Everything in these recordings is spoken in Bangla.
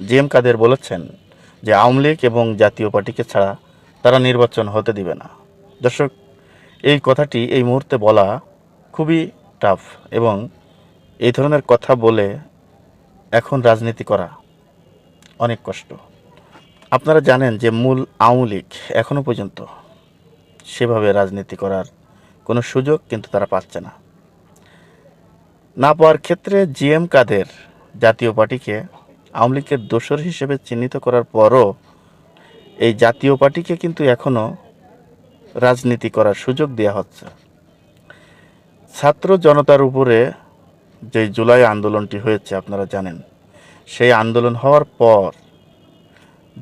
জি এম কাদের বলেছেন যে আওয়ামী লীগ এবং জাতীয় পার্টিকে ছাড়া তারা নির্বাচন হতে দিবে না। দর্শক, এই কথাটি এই মুহূর্তে বলা খুবই টাফ এবং এই ধরনের কথা বলে এখন রাজনীতি করা অনেক কষ্ট। আপনারা জানেন যে মূল আওয়ামী লীগ এখনও পর্যন্ত সেভাবে রাজনীতি করার কোনো সুযোগ কিন্তু তারা পাচ্ছে না। না পাওয়ার ক্ষেত্রে জিএম কাদের জাতীয় পার্টিকে আওয়ামী লীগের দোসর হিসেবে চিহ্নিত করার পরও এই জাতীয় পার্টিকে কিন্তু এখনও রাজনীতি করার সুযোগ দেওয়া হচ্ছে। ছাত্র জনতার উপরে যে জুলাই আন্দোলনটি হয়েছে, আপনারা জানেন, সেই আন্দোলন হওয়ার পর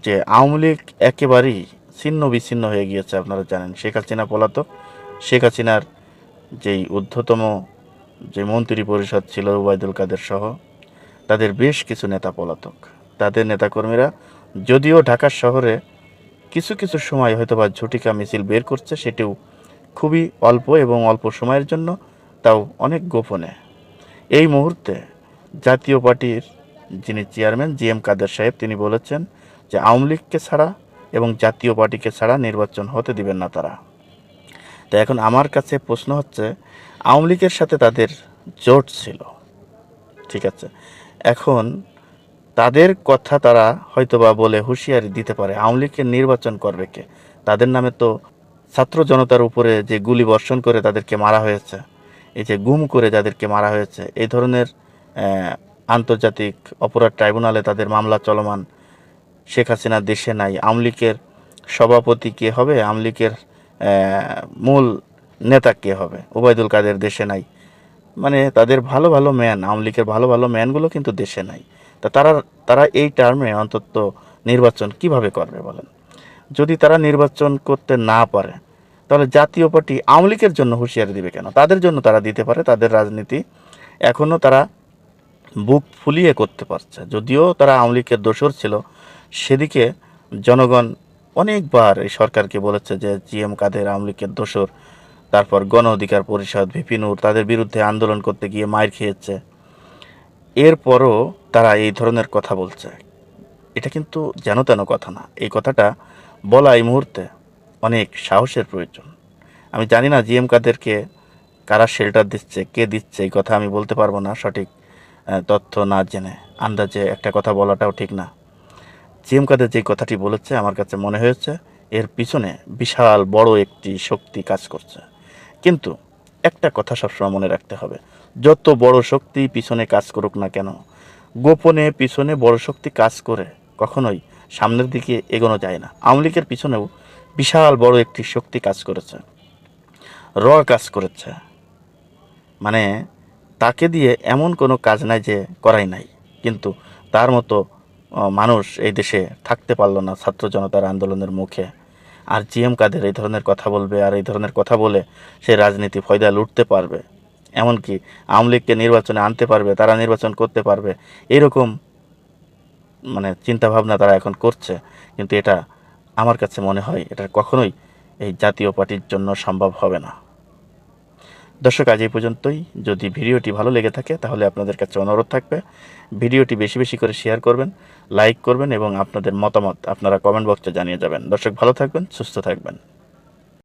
যে আওয়ামী লীগ একেবারেই ছিন্ন বিচ্ছিন্ন হয়ে গিয়েছে, আপনারা জানেন, শেখ হাসিনা পলাতক। শেখ হাসিনার যেই ঊর্ধ্বতম যে মন্ত্রী পরিষদ ছিল, ওবায়দুল কাদের সহ তাদের বেশ কিছু নেতা পলাতক। তাদের নেতাকর্মীরা যদিও ঢাকা শহরে কিছু কিছু সময় হয়তো বা ঝুটিকা মিছিল বের করছে, সেটিও খুবই অল্প এবং অল্প সময়ের জন্য তাও অনেক গোপনে। এই মুহূর্তে জাতীয় পার্টির যিনি চেয়ারম্যান জি এম কাদের সাহেব, তিনি বলেছেন যে আওয়ামী লীগকে ছাড়া এবং জাতীয় পার্টিকে ছাড়া নির্বাচন হতে দিবেন না তারা। তো এখন আমার কাছে প্রশ্ন হচ্ছে, আওয়ামী লীগের সাথে তাদের জোট ছিল, ঠিক আছে? এখন তাদের কথা তারা হয়তোবা বলে হুঁশিয়ারি দিতে পারে। আওয়ামী লীগের নির্বাচন করবে কে? তাদের নামে তো ছাত্র জনতার উপরে যে গুলি বর্ষণ করে তাদেরকে মারা হয়েছে, এই যে গুম করে যাদেরকে মারা হয়েছে, এই ধরনের আন্তর্জাতিক অপরাধ ট্রাইব্যুনালে তাদের মামলা চলমান শেখ হাসিনা দেশে নাই। আওয়ামী লীগের সভাপতি কে হবে? আওয়ামী লীগের মূল নেতা কে হবে? ওবায়দুল কাদের দেশে নাই। মানে তাদের ভালো ভালো ম্যান, আওয়ামী লীগের ভালো ভালো ম্যানগুলো কিন্তু দেশে নাই। তা তারা তারা এই টার্মে অন্তত নির্বাচন কীভাবে করবে বলেন? যদি তারা নির্বাচন করতে না পারে, তাহলে জাতীয় পার্টি আওয়ামী লীগের জন্য হুঁশিয়ারি দিবে কেন? তাদের জন্য তারা দিতে পারে, তাদের রাজনীতি এখনও তারা বুক ফুলিয়ে করতে পারছে। যদিও তারা আওয়ামী লীগের দোসর ছিল, সেদিকে জনগণ অনেকবার এই সরকারকে বলেছে যে জিএম কাদের আওয়ামী লীগের দোসর তারপর গণ অধিকার পরিষদ ভিপিনুর তাদের বিরুদ্ধে আন্দোলন করতে গিয়ে মায়ের খেয়েছে। এরপরও তারা এই ধরনের কথা বলছে। এটা কিন্তু যেন তেন কথা না। এই কথাটা বলা এই মুহূর্তে অনেক সাহসের প্রয়োজন। আমি জানি না জিএম কাদেরকে কারা শেল্টার দিচ্ছে, কে দিচ্ছে, এই কথা আমি বলতে পারব না সঠিক তথ্য না জেনে। আন্দাজে একটা কথা বলাটাও ঠিক না। জিএম কাদের যে কথাটি বলেছে, আমার কাছে মনে হয়েছে, এর পিছনে বিশাল বড় একটি শক্তি কাজ করছে। কিন্তু একটা কথা সবসময় মনে রাখতে হবে, যত বড় শক্তি পিছনে কাজ করুক না কেন, গোপনে পিছনে বড় শক্তি কাজ করে কখনোই সামনের দিকে এগোনো যায় না। আওয়ামী লীগের পিছনেও বিশাল বড় একটি শক্তি কাজ করেছে র কাজ করেছে। মানে তাকে দিয়ে এমন কোনো কাজ নাই যে করাই নাই, কিন্তু তার মতো মানুষ এই দেশে থাকতে পারল না ছাত্র জনতার আন্দোলনের মুখে। আর জিএম কাদের এই ধরনের কথা বলবে আর এই ধরনের কথা বলে সে রাজনীতি ফয়দা লুটতে পারবে। এমনকি আওয়ামী লীগকে নির্বাচনে আনতে পারবে, তারা নির্বাচন করতে পারবে। এরকম মানে চিন্তাভাবনা তারা এখন করছে। কিন্তু এটা আমার কাছে মনে হয় এটা কখনোই এই জাতীয় পার্টির জন্য সম্ভব হবে না। দর্শক, আজ এই পর্যন্তই। যদি ভিডিওটি ভালো লেগে থাকে, তাহলে আপনাদের কাছে অনুরোধ থাকবে, ভিডিওটি বেশি বেশি করে শেয়ার করবেন, লাইক করবেন এবং আপনাদের মতামত আপনারা কমেন্ট বক্সে জানিয়ে যাবেন। দর্শক, ভালো থাকবেন, সুস্থ থাকবেন।